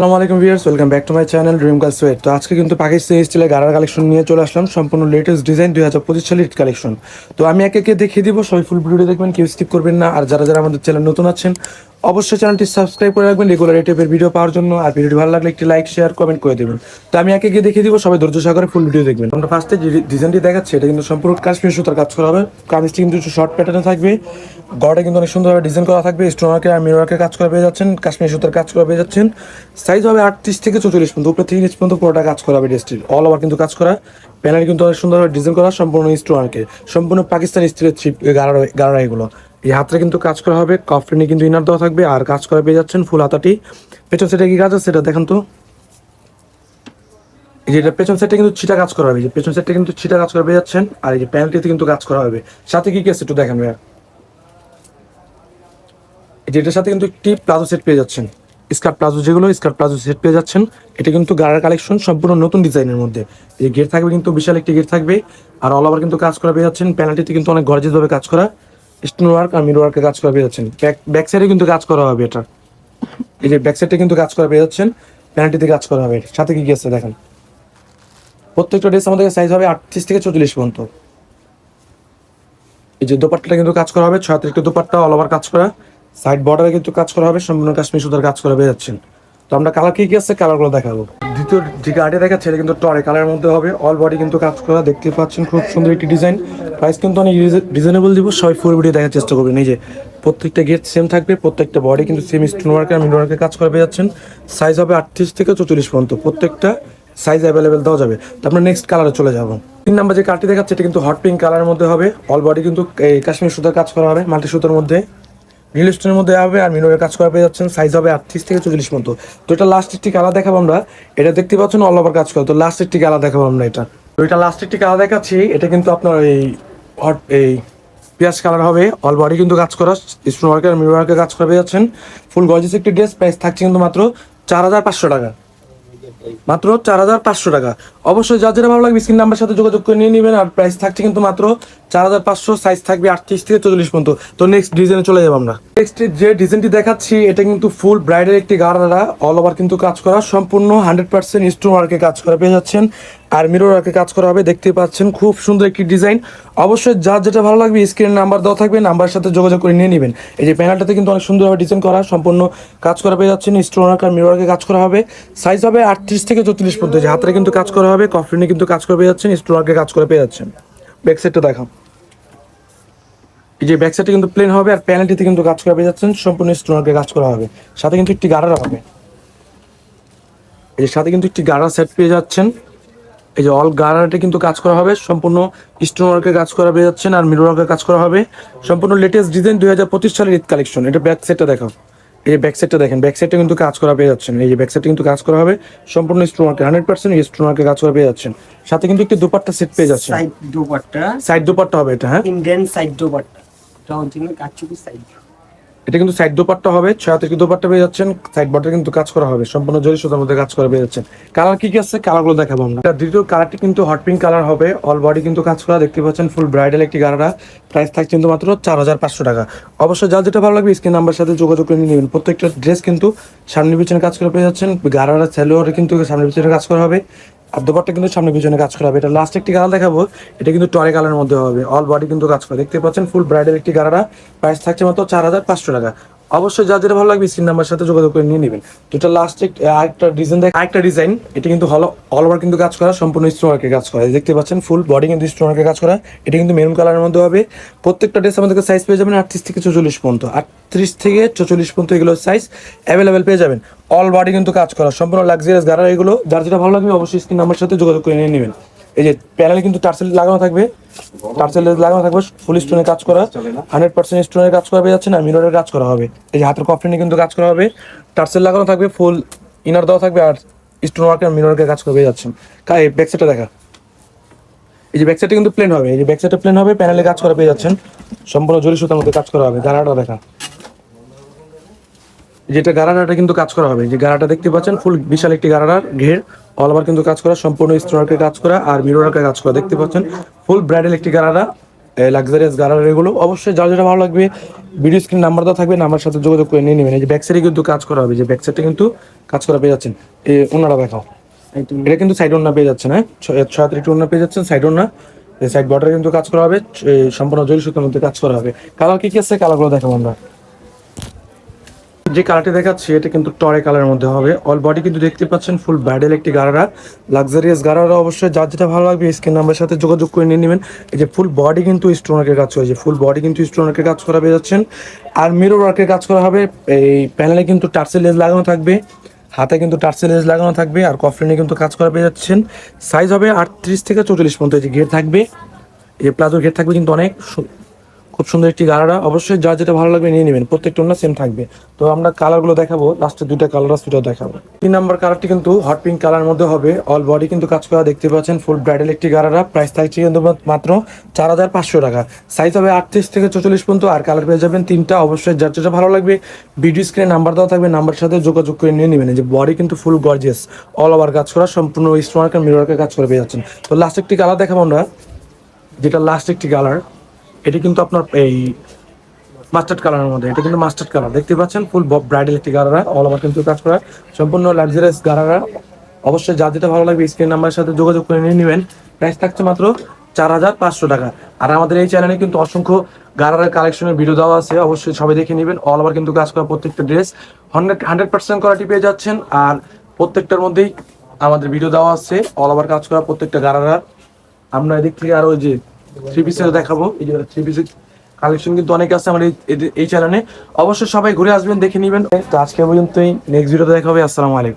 আসসালামু আলাইকুম viewers, welcome back to my channel dream girls sweet. তো আজকে কিন্তু পাকিস্তানি স্টাইলে গারার কালেকশন নিয়ে চলে আসলাম, সম্পূর্ণ লেটেস্ট ডিজাইন দুই হাজার পঁচিশ সালের কালেকশন। তো আমি একে একে দেখিয়ে দিব, সবাই ফুল ভিডিও দেখবেন, কেউ স্কিপ করবেন না। আর যারা যারা আমাদের চ্যানেল নতুন আছেন অবশ্যই চ্যানেলটি সাবস্ক্রাইব করে রাখবেন রেগুলার এই টাইপের ভিডিও পাওয়ার জন্য। আর ভিডিওটি ভালো লাগলে একটি লাইক শেয়ার কমেন্ট করে দেবেন। তো আমি একে গিয়ে দেখিয়ে দিব, সবাই ধৈর্য সহকারে ফুল ভিডিও দেখবেন। আমরা ফার্স্টে যে ডিজাইনটি দেখাচ্ছি, এটা কিন্তু সম্পূর্ণ কাশ্মীর সুতার কাজ করা হবে। কামিজটি কিন্তু একটু শর্ট প্যাটার্নে থাকবে। গড়ে কিন্তু অনেক সুন্দরভাবে ডিজাইন করা থাকবে। স্টোনারকে আর মিররকে কাজ করা পেয়ে যাচ্ছেন, কাশ্মীর সুতার কাজ করা পেয়ে যাচ্ছেন। সাইজ হবে আটত্রিশ থেকে চৌচল্লিশ পর্যন্ত, উপরে থেকে নিচ পর্যন্ত পুরোটা কাজ করা হবে ড্রেসটির অল ওভার কিন্তু কাজ করা। প্যানেল কিন্তু অনেক সুন্দরভাবে ডিজাইন করা, সম্পূর্ণ স্টোনারকে সম্পূর্ণ পাকিস্তানি স্টিলের থ্রি গাড়া গাড়া এগুলো। এই হাতে কিন্তু কাজ করা হবে কফরিনে কিন্তু ইনার দেওয়া থাকবে, আর কাজ করা পেয়ে যাচ্ছেন ফুল হাতাটি। পেছন সেটা কি কাজ আছে সেটা দেখেন তো। এই যে পেছন সেটটা কিন্তু ছিটা কাজ করা হবে যে পেছন সেটটা কিন্তু ছিটা কাজ করা পেয়ে যাচ্ছেন, আর এই যে প্যানেলটিতে কিন্তু কাজ করা হবে। সাথে কি কি আছে একটু দেখেন ভাইয়া। এই যে এটার সাথে কিন্তু একটি প্লাজো সেট পেয়ে যাচ্ছেন। স্কার্ট প্লাজো যেগুলো, স্কার্ট প্লাজো সেট পেয়ে যাচ্ছেন। এটা কিন্তু গাড়ার কালেকশন, সম্পূর্ণ নতুন ডিজাইনের মধ্যে। এই গেট থাকবে কিন্তু বিশাল একটি গেট থাকবে, আর অল ওভার কিন্তু কাজ করা পেয়ে যাচ্ছেন। প্যানেলটিতে কিন্তু অনেক গর্জিয়াস ভাবে কাজ করা। স্টোন ওয়ার্ক আর মিরর ওয়ার্কে কাজ করা পেয়ে যাচ্ছেন। ব্যাক ব্যাক সাইডে কিন্তু কাজ করা হবে এটা। এই যে ব্যাক সাইডে কিন্তু কাজ করা পেয়ে যাচ্ছেন প্যানেলটিতে কাজ করা হবে। সাথে কি আছে দেখেন? প্রত্যেকটা ড্রেস আমাদের সাইজ হবে আটত্রিশ থেকে চল্লিশ পর্যন্ত। এই যে দোপাট্টাটা কিন্তু কাজ করা হবে, ছয় তারিখে দোপাট্টা অল ওভার কাজ করা। সাইড বর্ডারে কিন্তু কাজ করা হবে, সম্পূর্ণ কাশ্মীর সুতার কাজ করা পেয়ে যাচ্ছেন। তো আমরা কালার কি কি আছে কালারগুলো দেখাবো। দ্বিতীয় যে গাড়ি দেখাচ্ছে, এটা কিন্তু টরে কালারের মধ্যে হবে। অল বডি কিন্তু কাজ করা, দেখতে পাচ্ছেন খুব সুন্দর একটি ডিজাইন প্রাইস কিন্তু অনেক রিজনেবল দিব, সবাই ফুল ভিডিও দেখার চেষ্টা করবেন। যে প্রত্যেকটা গেট সেম থাকবে, প্রত্যেকটা বডি কিন্তু সেম স্টোন ওয়ার্ক আর মিড ওয়ার্কে কাজ করে পেয়ে যাচ্ছেন। সাইজ হবে আটত্রিশ থেকে চৌচল্লিশ পর্যন্ত, প্রত্যেকটা সাইজ অ্যাভেলেবেল দেওয়া যাবে। তো আমরা নেক্সট কালারে চলে যাব। তিন নাম্বার যে কার্ডটি দেখাচ্ছে, এটা কিন্তু হট পিঙ্ক কালারের মধ্যে হবে। অল বডি কিন্তু কাশ্মীর সুতার কাজ করা হবে, মাল্টি সুতার মধ্যে। রিল স্টোনের মধ্যে হবে আর মিনোরের কাজ করা পেয়ে যাচ্ছেন সাইজ হবে আটত্রিশ থেকে চল্লিশ মতো তো এটা লাস্ট একটি কালার দেখাবো আমরা। এটা দেখতে পাচ্ছেন অল ওভার কাজ করা। তো লাস্ট একটি কালার দেখাবো আমরা এটা। তো এটা লাস্ট একটি কালার দেখাচ্ছি। এটা কিন্তু আপনার এই হট এই পেঁয়াজ কালার হবে। অল বডি কিন্তু কাজ করা। স্টোন ওয়ার্কের মিরর ওয়ার্কের কাজ করা পেয়ে যাচ্ছেন। ফুল গজেস একটি ড্রেস প্রাইস থাকছে কিন্তু মাত্র চার হাজার পাঁচশো টাকা। মাত্র চার হাজার পাঁচশো টাকা। অবশ্যই যার যেটা ভালো লাগবে স্ক্রিন নাম্বার সাথে যোগাযোগ করে নিয়ে নেবেন। আর প্রাইস থাকছে কিন্তু মাত্র চার হাজার পাঁচশো সাইজ থাকবে আটত্রিশ থেকে চল্লিশ পর্যন্ত। তো নেক্সট ডিজাইনে চলে যাব আমরা। নেক্সট যে ডিজাইনটি দেখাচ্ছি, এটা কিন্তু ফুল ব্রাইডের একটি গাড়ারা অল ওভার কিন্তু কাজ করা, সম্পূর্ণ হান্ড্রেড পার্সেন্ট স্টোন ওয়ার্কে কাজ করা পেয়ে যাচ্ছেন। আর মিরর ওয়ার্কে কাজ করা হবে, দেখতে পাচ্ছেন খুব সুন্দর একটি ডিজাইন অবশ্যই যার যেটা ভালো লাগবে স্ক্রিনের নাম্বার দেওয়া থাকবে নাম্বারের সাথে যোগাযোগ করে নিয়ে নেবেন। এই যে প্যানেলটাতে কিন্তু অনেক সুন্দরভাবে ডিজাইন করা, সম্পূর্ণ কাজ করা পেয়ে যাচ্ছেন স্টোন ওয়ার্ক আর মিরর ওয়ার্কে কাজ করা হবে। সাইজ হবে আটত্রিশ থেকে চৌত্রিশ পর্যন্ত যে হাতে কিন্তু কাজ করা হবে কফরিনে কিন্তু কাজ করে পেয়ে যাচ্ছেন স্টোন ওয়ার্কে কাজ করে পেয়ে যাচ্ছেন। ব্যাক সাইডটা দেখাও। এই যে ব্যাক সাইডে কিন্তু প্লেন হবে আর প্যানেলটিতে কিন্তু কাজ করা যাচ্ছেন, সম্পূর্ণ স্টোন ওয়ার্কে কাজ করা হবে। সাথে কিন্তু একটি গাড়ার হবে। এই যে সাথে কিন্তু একটি গাড়া সেট পেয়ে যাচ্ছেন। এই যে অল গারাটে কিন্তু কাজ করা হবে, সম্পূর্ণ স্টোন কাজ করা পেয়ে যাচ্ছেন আর মিরর ওয়ার্কের কাজ করা হবে। সম্পূর্ণ লেটেস্ট ডিজাইন দুই হাজার পঁচিশ সালের ঈদ কালেকশন এটা ব্যাক সাইডটা দেখাও। এই যে ব্যাকসাইডটা দেখেন ব্যাকসাইডটা কিন্তু কাজ করা পেয়ে যাচ্ছেন। এই যে ব্যাকসাইডটা কিন্তু কাজ করা হবে সম্পূর্ণ স্টোন ওয়ার্কে হান্ড্রেড পার্সেন্ট স্টোন ওয়ার্কে কাজ করা পেয়ে যাচ্ছেন। সাথে কিন্তু একটি দুপাট্টা সেট পেয়ে যাচ্ছে সাইড দুপাট্টা। সাইড দুপাট্টা হবে এটা হ্যাঁ? Indian side dupatta. কাচুপি সাইড এটা কিন্তু সাইড দোপাট্টা হবে, ছয় থেকে দোপাট্টা পেয়ে যাচ্ছেন সাইড বটে কিন্তু কাজ করা হবে, সম্পূর্ণ জরি সুতার মধ্যে কাজ করা পেয়ে যাচ্ছেন। কালার কি কি আছে কালারগুলো দেখাবো আমরা। দ্বিতীয় কালারটি কিন্তু হট পিঙ্ক কালার হবে অল বডি কিন্তু কাজ করা, দেখতে পাচ্ছেন ফুল ব্রাইডাল একটি গাড়া প্রাইস থাকছে কিন্তু মাত্র চার হাজার পাঁচশো টাকা। অবশ্যই যা যেটা ভালো লাগবে স্ক্রিন নাম্বার সাথে যোগাযোগ করে নিয়ে নেবেন। প্রত্যেকটা ড্রেস কিন্তু সামনে পিছনে কাজ করে পেয়ে যাচ্ছেন, গাড়ারা স্যালোয়ারে কিন্তু সামনে পিছনে কাজ করা হবে। আর দোপারটা কিন্তু সামনে পিছনে কাজ করা হবে এটা লাস্ট একটি কালার দেখাবো। এটা কিন্তু টরে কালারের মধ্যে হবে। অল বডি কিন্তু কাজ করে। দেখতে পাচ্ছেন ফুল ব্রাইডের একটি গাড়াটা প্রাইস থাকছে মাত্র চার হাজার পাঁচশো টাকা। অবশ্যই যা যেটা ভালো লাগবে স্ক্রিন নাম্বার সাথে যোগাযোগ করে নিয়ে নেবেন। এটা লাস্ট আরেকটা ডিজাইন দেখ আরেকটা ডিজাইন এটা কিন্তু হলো অল ওভার কিন্তু কাজ করা, সম্পূর্ণ স্টোন ওয়ার্কের কাজ করা। দেখতে পাচ্ছেন ফুল বডি কিন্তু স্টোন ওয়ার্কের কাজ করা। এটা কিন্তু মেরুন কালারের মধ্যে হবে। প্রত্যেকটা ড্রেস আমাদেরকে সাইজ পেয়ে যাবেন আটত্রিশ থেকে চল্লিশ পর্যন্ত। আটত্রিশ থেকে চল্লিশ পর্যন্ত এগুলো সাইজ অ্যাভেলেবেল পেয়ে যাবেন। অল বডি কিন্তু কাজ করা, সম্পূর্ণ লাক্সারিয়াস গাড়া এগুলো। যার যেটা ভালো লাগবে অবশ্যই স্ক্রিন নাম্বার সাথে যোগাযোগ করে নিয়ে নেবেন। এই যে প্যানেলে কিন্তু টার্সেল লাগানো থাকবে। টার্সেল লাগানো থাকবে ফুল স্টোনের কাজ করা। হান্ড্রেড পার্সেন্ট স্টোনের কাজ করা যাচ্ছে না মিররের কাজ করা হবে। এই যে হাতের কফরিনে কিন্তু কাজ করা হবে। টার্সেল লাগানো থাকবে ফুল ইনার দেওয়া থাকবে আর স্টোন ওয়ার্ক আর মিররের কাজ করে যাচ্ছেন কাই ব্যাক সাইডটা দেখা। এই যে ব্যাক সাইডটা কিন্তু প্লেন হবে। এই যে ব্যাক সাইডটা প্লেন হবে প্যানেলে কাজ করা পেয়ে যাচ্ছেন। সম্পূর্ণ জরি সুতার মধ্যে কাজ করা হবে। গাড়াটা দেখা। যেটা গারাটা কিন্তু কাজ করা হবে। যে গারাটা দেখতে পাচ্ছেন, ফুল বিশাল একটি গারার ঘের। অল ওভার কিন্তু কাজ করা, সম্পূর্ণ স্টোনারকে কাজ করা আর মিররকে কাজ করা। দেখতে পাচ্ছেন, ফুল ব্রাইডাল একটি গারারা লাক্সারিয়াস গারার এগুলো। অবশ্যই যার যেটা ভালো লাগবে ভিডিও স্ক্রিন নাম্বার দেওয়া থাকবে নাম্বার সাথে যোগাযোগ করে নিয়ে নেবেন। এই যে ব্যাক সাইডে কিন্তু কাজ করা হবে। যে ব্যাক সাইডে কিন্তু কাজ করা পেয়ে যাচ্ছেন। এ, ওনারা দেখাও। এটা কিন্তু সাইড ওনা পেয়ে যাচ্ছেন হ্যাঁ? ছয় একটু ওনা পেয়ে যাচ্ছেন সাইড ওনা সাইড বর্ডারে কিন্তু কাজ করা হবে। সম্পূর্ণ জরি সুতোর মধ্যে কাজ করা হবে। কালার কি কি আছে? কালারগুলো দেখাবো আমরা। যে কালারটি দেখাচ্ছি, এটা কিন্তু টরে কালারের মধ্যে হবে। অল বডি কিন্তু দেখতে পাচ্ছেন ফুল ব্যাডেল একটি গারারা। লাক্সারিয়াস গারারা অবশ্যই, যার যেটা ভালো লাগবে স্ক্রিন নাম্বারের সাথে যোগাযোগ করে নিয়ে নেবেন। এই যে ফুল বডি কিন্তু স্টোনারকে কাজ করা যে ফুল বডি কিন্তু স্টোনারকে কাজ করা পেয়ে যাচ্ছেন। আর মিরর ওয়ার্কের কাজ করা হবে, এই প্যানেলে কিন্তু টার্সেল লেজ লাগানো থাকবে, হাতে কিন্তু টার্সেল লেজ লাগানো থাকবে, আর কফলিনে কিন্তু কাজ করা পেয়ে যাচ্ছেন। সাইজ হবে আটত্রিশ থেকে চৌচল্লিশ পর্যন্ত যে ঘের থাকবে। এই প্লাজোর ঘের থাকবে কিন্তু অনেক খুব সুন্দর একটি গাড়ারা অবশ্যই যা যেটা ভালো লাগবে নিয়ে নেবেন। প্রত্যেকটা না সেম থাকবে। তো আমরা কালারগুলো দেখাবো। লাস্টে দুইটা কালার আছে দুটো দেখাবো। তিন নাম্বার কালারটি কিন্তু হট পিঙ্ক কালার মধ্যে হবে। অল বডি কিন্তু কাজ করা দেখতে পাচ্ছেন। ফুল ব্রাইডাল একটি গাড়ারা প্রাইস থাকছে কিন্তু মাত্র চার হাজার পাঁচশো টাকা। সাইজ হবে আটত্রিশ থেকে চৌচল্লিশ পর্যন্ত। আর কালার পেয়ে যাবেন তিনটা। অবশ্যই যার যেটা ভালো লাগবে ভিডিও স্ক্রিনে নাম্বার দেওয়া থাকবে। নাম্বার সাথে যোগাযোগ করে নিয়ে নেবেন। যে বডি কিন্তু ফুল গর্জিয়াস অল ওভার কাজ করা, সম্পূর্ণ স্টোনার আর মিররকে কাজ করে পেয়ে যাচ্ছেন। তো লাস্ট একটি কালার দেখাবো আমরা, যেটা লাস্ট একটি কালার এটি কিন্তু আপনার এই মাস্টার্ড কালারের মধ্যে, এটা কিন্তু মাস্টার্ড কালার দেখতে পাচ্ছেন ফুল ব্রাইডাল একটি গারারা অল ওভার কিন্তু কাজ করা। সম্পূর্ণ লাক্সারিয়াস গারারা। অবশ্যই যা যেটা ভালো লাগবে স্ক্রিন নাম্বারের সাথে যোগাযোগ করে নিয়ে নেবেন। প্রাইস থাকছে মাত্র চার হাজার পাঁচশো টাকা। আর আমাদের এই চ্যানেলে কিন্তু অসংখ্য গারারা কালেকশনের ভিডিও দেওয়া আছে। অবশ্যই সবাই দেখে নেবেন। অল ওভার কিন্তু কাজ করা প্রত্যেকটা dress hundred hundred percent quality পেয়ে যাচ্ছেন। আর প্রত্যেকটার মধ্যেই আমাদের ভিডিও দেওয়া আছে। অল ওভার কাজ করা প্রত্যেকটা গারারা। আমরা এদিক থেকে আরও ওই যে থ্রি পিসের দেখাবো। এই থ্রি পিসের কালেকশন কিন্তু অনেক আছে আমার এই চ্যানেলে অবশ্যই সবাই ঘুরে আসবেন, দেখে নেবেন। তো আজকে পর্যন্তই। নেক্সট ভিডিওতে দেখা হবে। আসসালামু আলাইকুম।